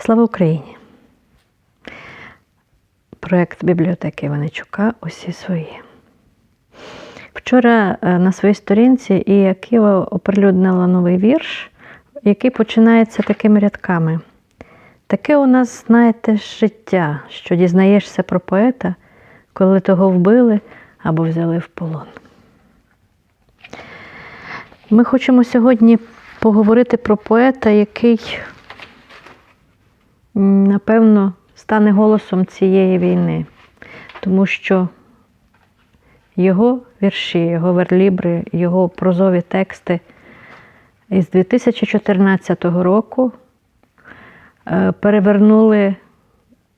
Слава Україні! Проєкт бібліотеки Іваничука усі свої. Вчора е, на своїй сторінці Ія Ківа оприлюднила новий вірш, який починається такими рядками. Таке у нас, знаєте, життя, що дізнаєшся про поета, коли того вбили або взяли в полон. Ми хочемо сьогодні поговорити про поета, який, напевно, стане голосом цієї війни, тому що його вірші, його верлібри, його прозові тексти із 2014 року е, перевернули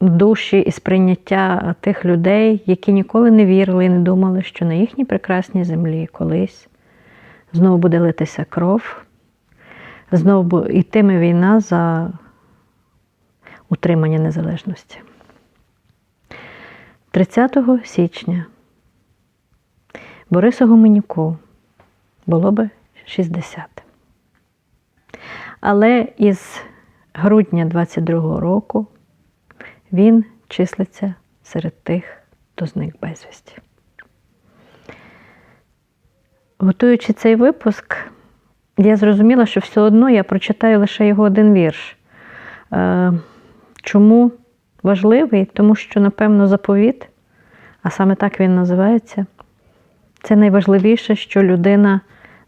душі і сприйняття тих людей, які ніколи не вірили і не думали, що на їхній прекрасній землі колись знову буде литися кров, знову йтиме війна за утримання незалежності. 30 січня Борису Гуменюку було би 60. Але із грудня 22-го року він числиться серед тих, хто зник безвісті. Готуючи цей випуск, я зрозуміла, що все одно я прочитаю лише його один вірш. Чому важливий? Тому що, напевно, заповіт, а саме так він називається, це найважливіше, що людина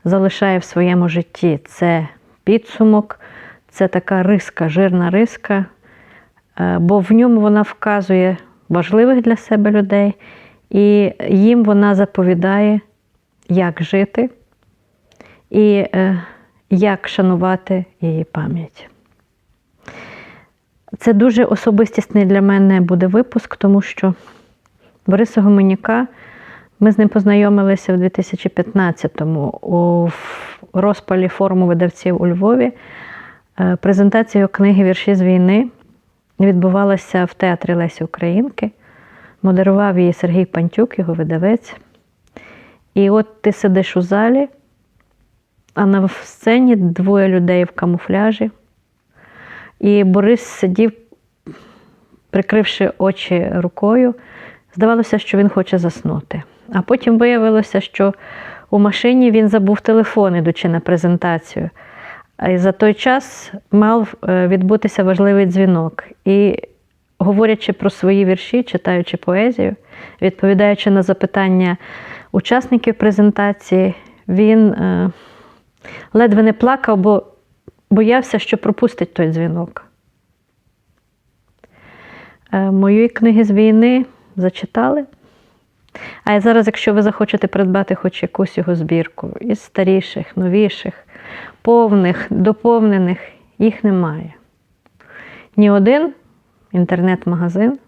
залишає в своєму житті. Це підсумок, це така риска, жирна риска, е, бо в ньому вона вказує важливих для себе людей, і їм вона заповідає, як жити і е, як шанувати її пам'ять. Це дуже особистісний для мене буде випуск, тому що Бориса Гуменюка ми з ним познайомилися в 2015-му у розпалі форуму видавців у Львові. Е, Презентація його книги Вірші з війни відбувалася в театрі Лесі Українки. Модерував її Сергій Пантюк, його видавець. І от ти сидиш у залі, а на сцені двоє людей в камуфляжі. І Борис сидів, прикривши очі рукою. Здавалося, що він хоче заснути. А потім виявилося, що у машині він забув телефон, ідучи на презентацію. Й за той час мав е, відбутися важливий дзвінок. І, говорячи про свої вірші, читаючи поезію, відповідаючи на запитання учасників презентації, він е, ледве не плакав, бо боявся, що пропустить той дзвінок. Е, Мої книги з війни зачитали. А зараз, якщо ви захочете придбати хоч якусь його збірку із старіших, новіших, повних, доповнених, їх немає. Ні один інтернет-магазин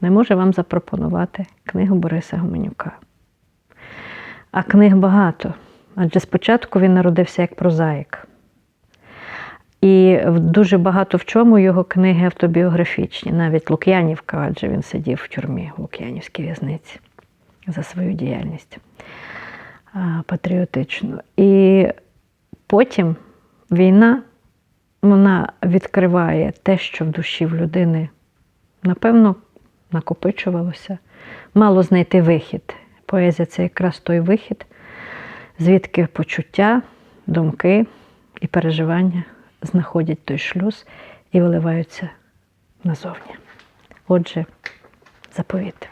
не може вам запропонувати книгу Бориса Гуменюка. А книг багато. Адже спочатку він народився як прозаїк. І дуже багато в чому його книги автобіографічні, навіть Лук'янівка, адже він сидів в тюрмі в Лук'янівській в'язниці за свою діяльність патріотичну. І потім війна вона відкриває те, що в душі в людини, напевно, накопичувалося, мало знайти вихід. Поезія це якраз той вихід, звідки почуття, думки і переживання знаходять той шлюз і виливаються назовні. Отже, заповіт.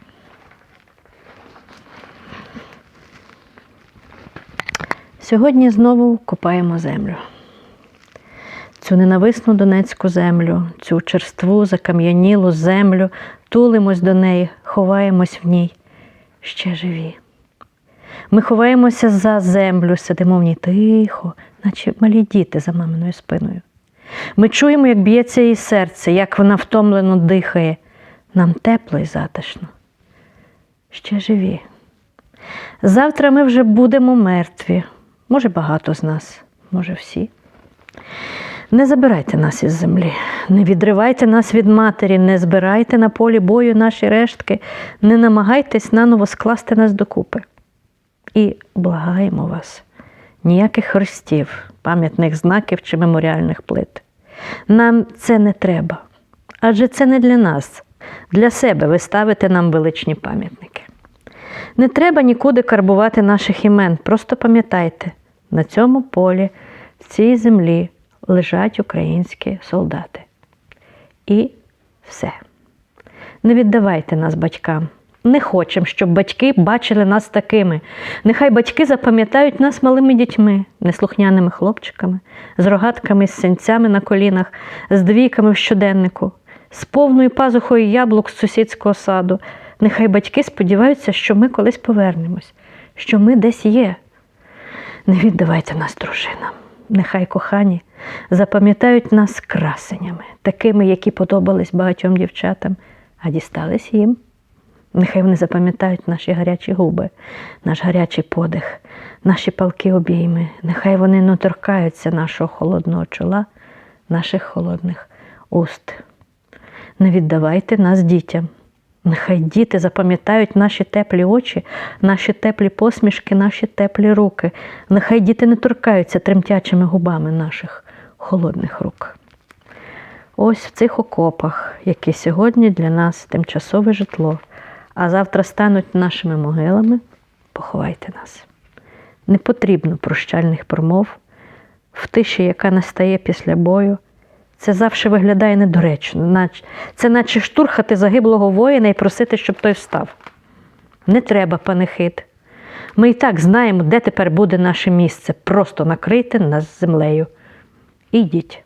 Сьогодні знову копаємо землю. Цю ненависну донецьку землю, цю черству, закам'янілу землю, тулимось до неї, ховаємось в ній, ще живі. Ми ховаємося за землю, сидимо в ній тихо, наче малі діти за маминою спиною. Ми чуємо, як б'ється її серце, як вона втомлено дихає. Нам тепло і затишно. Ще живі. Завтра ми вже будемо мертві. Може, багато з нас, може, всі. Не забирайте нас із землі, не відривайте нас від матері, не збирайте на полі бою наші рештки, не намагайтесь наново скласти нас докупи. І благаємо вас, ніяких хрестів, пам'ятних знаків чи меморіальних плит. Нам це не треба. Адже це не для нас, для себе ви ставите нам величні пам'ятники. Не треба нікуди карбувати наших імен. Просто пам'ятайте, на цьому полі, в цій землі лежать українські солдати. І все. Не віддавайте нас батькам. Не хочемо, щоб батьки бачили нас такими. Нехай батьки запам'ятають нас малими дітьми, неслухняними хлопчиками, з рогатками, з синцями на колінах, з двійками в щоденнику, з повною пазухою яблук з сусідського саду. Нехай батьки сподіваються, що ми колись повернемось, що ми десь є. Не віддавайте нас дружинам. Нехай кохані запам'ятають нас красенями, такими, які подобались багатьом дівчатам, а дістались їм. Нехай вони запам'ятають наші гарячі губи, наш гарячий подих, наші палки обійми. Нехай вони не торкаються нашого холодного чола, наших холодних уст. Не віддавайте нас дітям. Нехай діти запам'ятають наші теплі очі, наші теплі посмішки, наші теплі руки. Нехай діти не торкаються тремтячими губами наших холодних рук. Ось в цих окопах, які сьогодні для нас тимчасове житло, завтра стануть нашими могилами, поховайте нас. Не потрібно прощальних промов в тиші, яка настає після бою. Це завжди виглядає недоречно, це наче штурхати загиблого воїна і просити, щоб той встав. Не треба панихид. Ми і так знаємо, де тепер буде наше місце. Просто накрийте нас землею. І йдіть.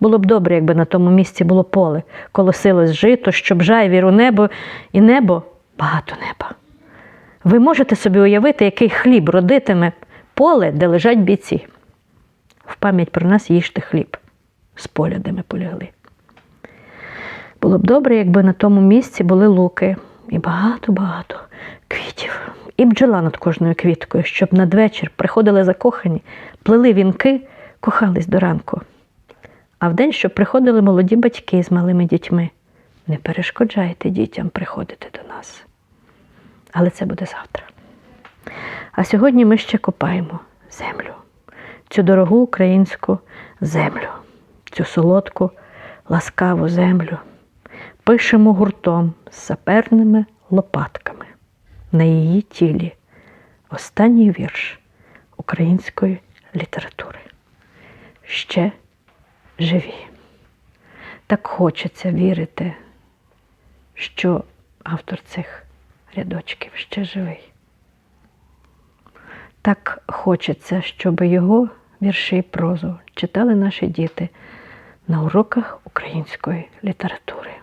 Було б добре, якби на тому місці було поле, колосилось жито, щоб жайвір у небо і небо багато неба. Ви можете собі уявити, який хліб родитиме поле, де лежать бійці. В пам'ять про нас їжте хліб з поля, де ми полягли. Було б добре, якби на тому місці були луки і багато-багато квітів. І бджола над кожною квіткою, щоб надвечір приходили закохані, плели вінки, кохались до ранку. А вдень, щоб приходили молоді батьки з малими дітьми. Не перешкоджайте дітям приходити до нас. Але це буде завтра. А сьогодні ми ще копаємо землю, цю дорогу українську землю, цю солодку, ласкаву землю. Пишемо гуртом з саперними лопатками на її тілі останній вірш української літератури. Ще живі. Так хочеться вірити, що автор цих рядочків ще живий. Так хочеться, щоб його вірші і прозу читали наші діти на уроках української літератури.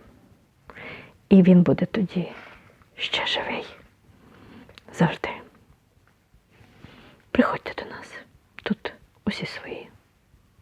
І він буде тоді ще живий. Завжди. Приходьте до нас. Тут усі свої.